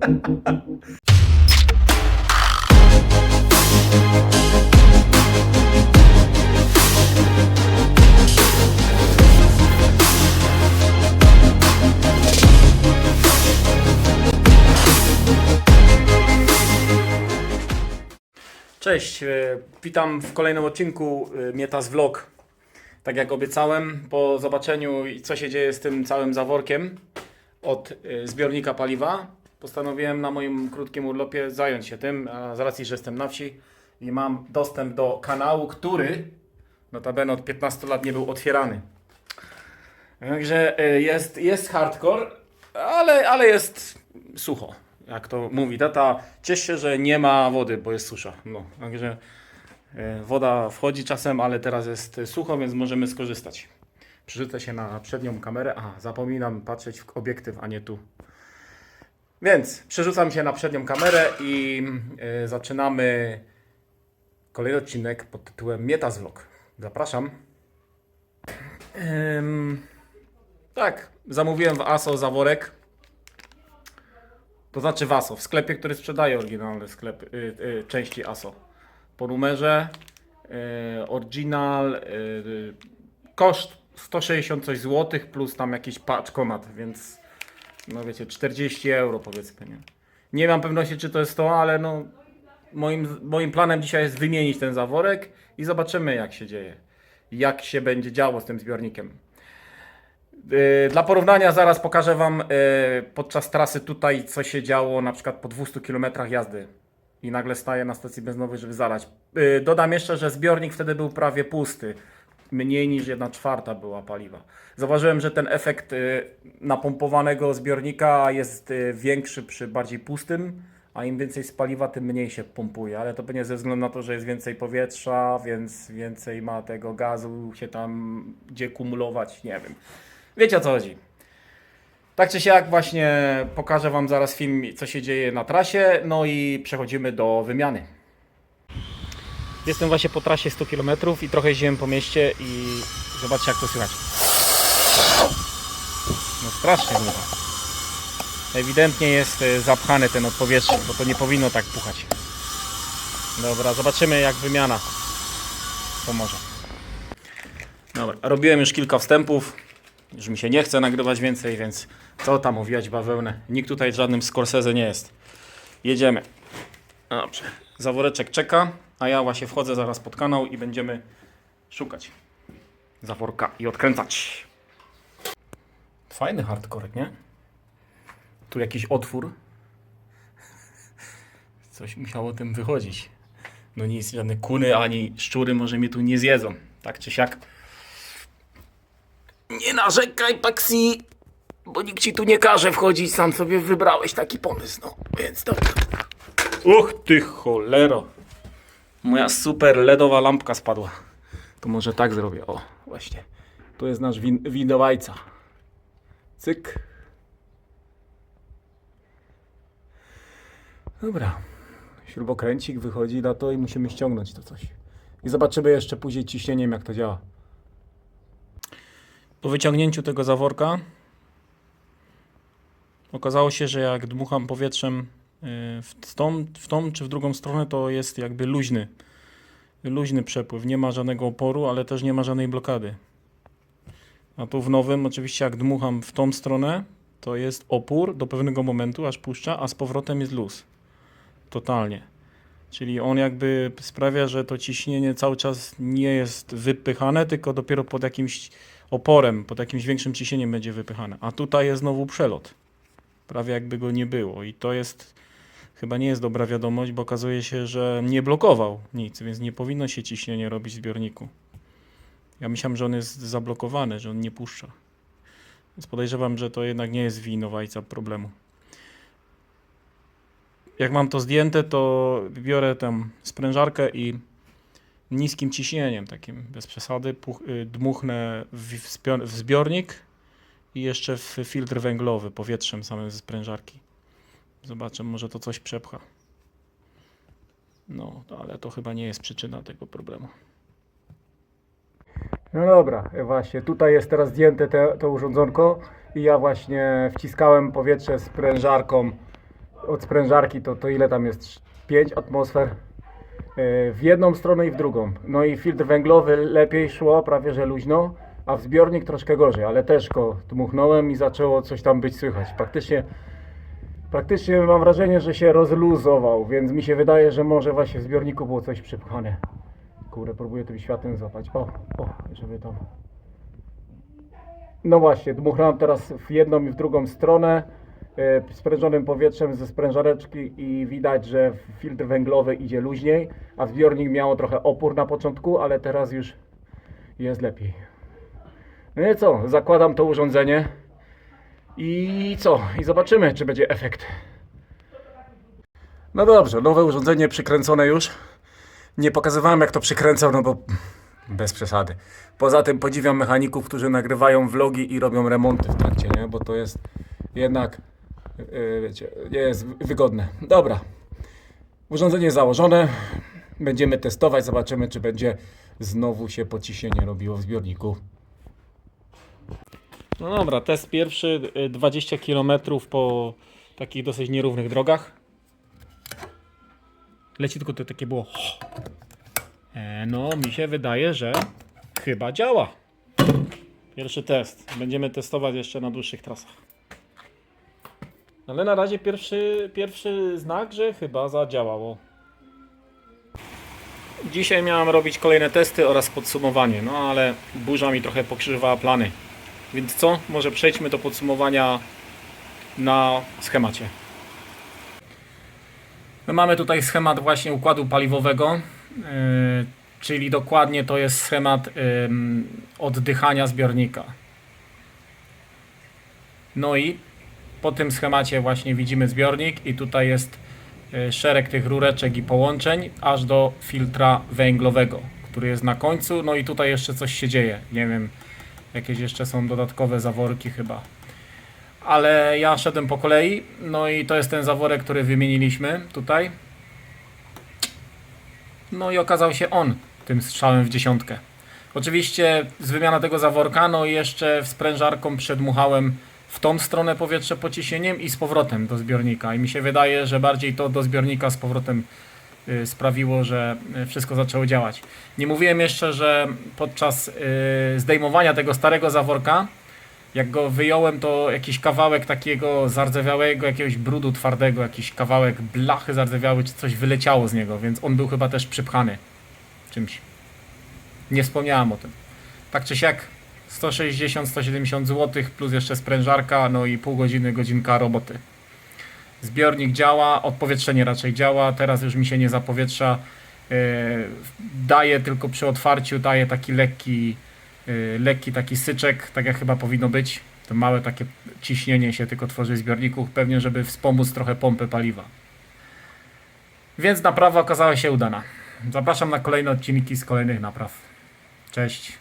Cześć, e, witam w kolejnym odcinku e, Mietas Vlog. Tak jak obiecałem, po zobaczeniu co się dzieje z tym całym zaworkiem od e, zbiornika paliwa, postanowiłem na moim krótkim urlopie zająć się tym, a z racji, że jestem na wsi i mam dostęp do kanału, który notabene od 15 lat nie był otwierany. Także e, jest, jest hardcore, ale, ale jest sucho. Jak to mówi tata, ciesz się, że nie ma wody, bo jest susza. No, także e, woda wchodzi czasem, ale teraz jest sucho, więc możemy skorzystać. Przerzucę się na przednią kamerę. Aha, zapominam patrzeć w obiektyw, a nie tu. Więc przerzucam się na przednią kamerę i e, zaczynamy kolejny odcinek pod tytułem Mietas Vlog. Zapraszam. Em, tak, zamówiłem w ASO zaworek. To znaczy w ASO, w sklepie, który sprzedaje oryginalne sklepy, y, y, części ASO. Po numerze y, oryginal, y, y, koszt 160 coś złotych plus tam jakiś paczkomat, więc no wiecie, 40 euro powiedzmy. Nie, nie mam pewności, czy to jest to, ale no moim, moim planem dzisiaj jest wymienić ten zaworek i zobaczymy jak się dzieje. Jak się będzie działo z tym zbiornikiem. Yy, Dla porównania zaraz pokażę Wam yy, podczas trasy tutaj, co się działo na przykład po 200 km jazdy i nagle staję na stacji benzynowej, żeby zalać. Yy, Dodam jeszcze, że zbiornik wtedy był prawie pusty. Mniej niż 1 czwarta była paliwa. Zauważyłem, że ten efekt yy, napompowanego zbiornika jest yy, większy przy bardziej pustym, a im więcej z paliwa, tym mniej się pompuje. Ale to pewnie ze względu na to, że jest więcej powietrza, więc więcej ma tego gazu się tam gdzie kumulować, nie wiem. Wiecie o co chodzi. Tak czy siak właśnie pokażę Wam zaraz film, co się dzieje na trasie, no i przechodzimy do wymiany. Jestem właśnie po trasie 100 km i trochę jeździłem po mieście i zobaczcie jak to słychać. No strasznie długo. Ewidentnie jest e, zapchany ten od powietrza, bo to nie powinno tak puchać. Dobra, zobaczymy jak wymiana pomoże. Dobra, robiłem już kilka wstępów. Już mi się nie chce nagrywać więcej, więc co tam owijać bawełnę. Nikt tutaj żadnym Scorsese nie jest. Jedziemy. Dobrze. Zaworeczek czeka, a ja właśnie wchodzę zaraz pod kanał i będziemy szukać zaworka i odkręcać. Fajny hardcore, nie? Tu jakiś otwór. Coś musiało tym wychodzić. No nic, żadne kuny ani szczury może mnie tu nie zjedzą. Tak czy siak. Nie narzekaj, Paxi, bo nikt ci tu nie każe wchodzić, sam sobie wybrałeś taki pomysł, no, więc dobra. Uch, ty cholero. Moja super LEDowa lampka spadła. To może tak zrobię, o, właśnie. Tu jest nasz win winowajca. Cyk. Dobra. Śrubokręcik wychodzi na to i musimy ściągnąć to coś. I zobaczymy jeszcze później ciśnieniem, jak to działa. Po wyciągnięciu tego zaworka okazało się, że jak dmucham powietrzem w tą, w tą czy w drugą stronę, to jest jakby luźny. Luźny przepływ. Nie ma żadnego oporu, ale też nie ma żadnej blokady. A tu w nowym, oczywiście, jak dmucham w tą stronę, to jest opór do pewnego momentu, aż puszcza, a z powrotem jest luz. Totalnie. Czyli on jakby sprawia, że to ciśnienie cały czas nie jest wypychane, tylko dopiero pod jakimś oporem, pod jakimś większym ciśnieniem będzie wypychane. A tutaj jest znowu przelot. Prawie jakby go nie było. I to jest chyba nie jest dobra wiadomość, bo okazuje się, że nie blokował nic, więc nie powinno się ciśnienie robić w zbiorniku. Ja myślałem, że on jest zablokowany, że on nie puszcza. Więc podejrzewam, że to jednak nie jest winowajca problemu. Jak mam to zdjęte, to biorę tam sprężarkę i niskim ciśnieniem, takim bez przesady, y, dmuchnę w zbiornik i jeszcze w filtr węglowy, powietrzem samym ze sprężarki. Zobaczę, może to coś przepcha. No, ale to chyba nie jest przyczyna tego problemu. No dobra, właśnie tutaj jest teraz zdjęte te, to urządzonko i ja właśnie wciskałem powietrze sprężarką od sprężarki to, to ile tam jest? 5 atmosfer e, w jedną stronę i w drugą. No i filtr węglowy lepiej szło, prawie że luźno, a w zbiornik troszkę gorzej, ale też go dmuchnąłem i zaczęło coś tam być słychać. Praktycznie Praktycznie mam wrażenie, że się rozluzował, więc mi się wydaje, że może właśnie w zbiorniku było coś przypchane. Kurde, próbuję tym światłem złapać. O, o, żeby tam. No właśnie, dmuchnąłem teraz w jedną i w drugą stronę e, sprężonym powietrzem ze sprężareczki i widać, że filtr węglowy idzie luźniej, a zbiornik miał trochę opór na początku, ale teraz już jest lepiej. No i co, zakładam to urządzenie i co? I zobaczymy, czy będzie efekt. No dobrze, nowe urządzenie przykręcone już. Nie pokazywałem jak to przykręcał, no bo bez przesady. Poza tym podziwiam mechaników, którzy nagrywają vlogi i robią remonty w trakcie, nie? Bo to jest jednak, yy, wiecie, nie jest wygodne. Dobra, urządzenie założone. Będziemy testować, zobaczymy czy będzie znowu się pociśnienie robiło w zbiorniku. No dobra, test pierwszy, y, 20 km po takich dosyć nierównych drogach. Leci tylko to takie było. E, no, mi się wydaje, że chyba działa. Pierwszy test. Będziemy testować jeszcze na dłuższych trasach. Ale na razie pierwszy, pierwszy znak, że chyba zadziałało. Dzisiaj miałem robić kolejne testy oraz podsumowanie, no ale burza mi trochę pokrzywała plany. Więc co? Może przejdźmy do podsumowania na schemacie. My mamy tutaj schemat właśnie układu paliwowego, yy, czyli dokładnie to jest schemat oddychania zbiornika. No i po tym schemacie właśnie widzimy zbiornik i tutaj jest y, szereg tych rureczek i połączeń aż do filtra węglowego, który jest na końcu. No i tutaj jeszcze coś się dzieje. Nie wiem, jakieś jeszcze są dodatkowe zaworki chyba. Ale ja szedłem po kolei, no i to jest ten zaworek, który wymieniliśmy tutaj. No i okazał się on tym strzałem w dziesiątkę. Oczywiście z wymiana tego zaworka, no i jeszcze sprężarką przedmuchałem w tą stronę powietrze pociśnieniem i z powrotem do zbiornika. I mi się wydaje, że bardziej to do zbiornika z powrotem sprawiło, że y, wszystko zaczęło działać. Nie mówiłem jeszcze, że podczas y, zdejmowania tego starego zaworka, jak go wyjąłem, to jakiś kawałek takiego zardzewiałego, jakiegoś brudu twardego, jakiś kawałek blachy zardzewiały, czy coś wyleciało z niego, więc on był chyba też przypchany czymś. Nie wspomniałem o tym. Tak czy siak 160-170 zł plus jeszcze sprężarka, no i pół godziny, godzinka roboty. Zbiornik działa, odpowietrzenie raczej działa, teraz już mi się nie zapowietrza. Yy, daje tylko przy otwarciu, daje taki lekki, yy, lekki taki syczek, tak jak chyba powinno być. To małe takie ciśnienie się tylko tworzy w zbiorniku, pewnie żeby wspomóc trochę pompę paliwa. Więc naprawa okazała się udana. Zapraszam na kolejne odcinki z kolejnych napraw. Cześć.